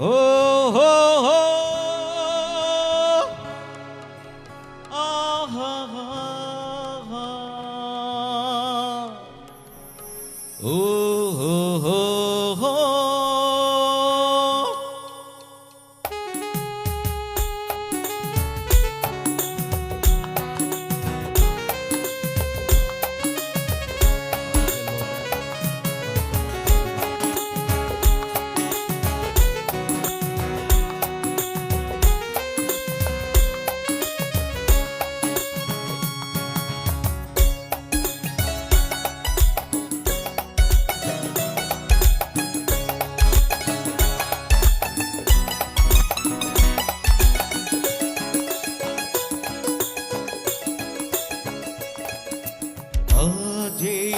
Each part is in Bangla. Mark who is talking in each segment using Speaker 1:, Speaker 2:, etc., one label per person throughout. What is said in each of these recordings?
Speaker 1: Oh, ah, oh, oh. Ah, ah, ah, ah. Oh.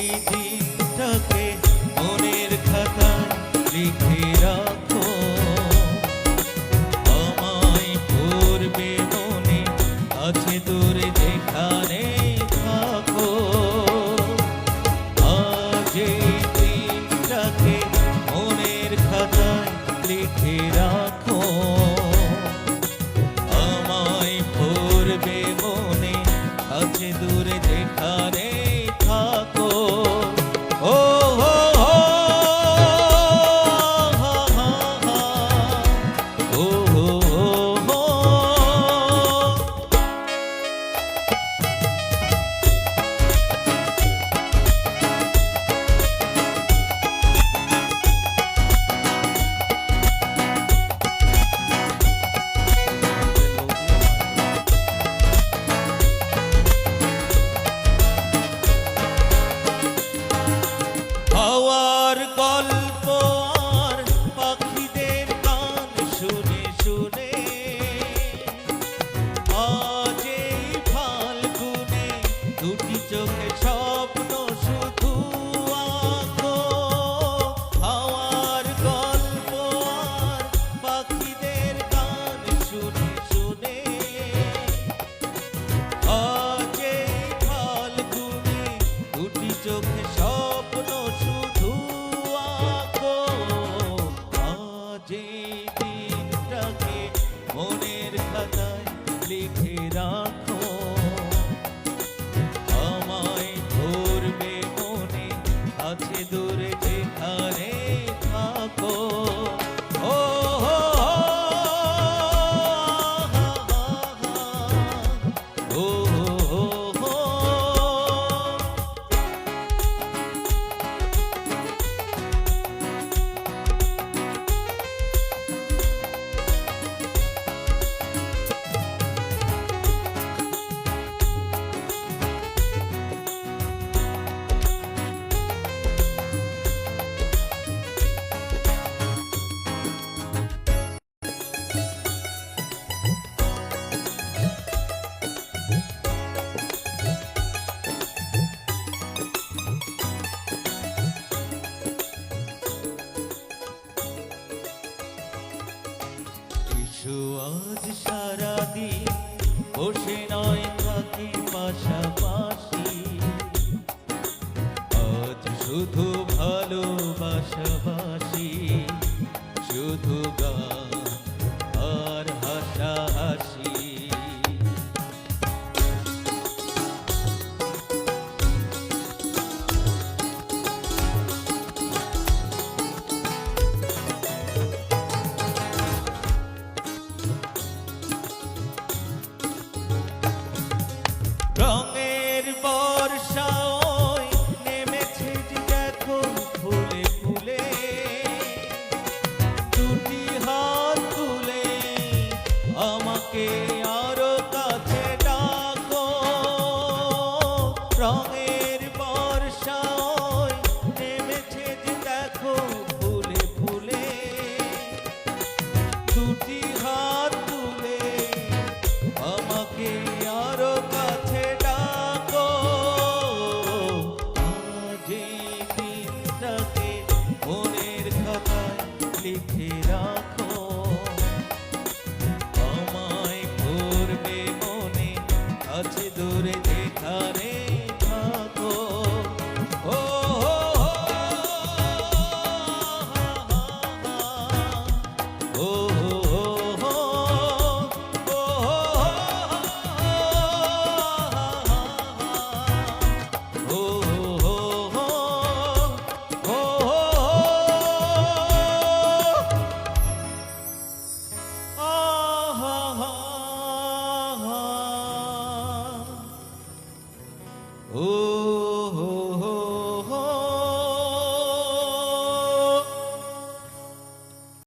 Speaker 1: পরিধিটাকে লিখে রাখো। আমায় পড়বে মনে, আছে দূরে যেখানে থাকো। আজ মনের খাতায় লিখে রাখো। আমায় পড়বে মনে, আছে দূরে লিখে রাখ।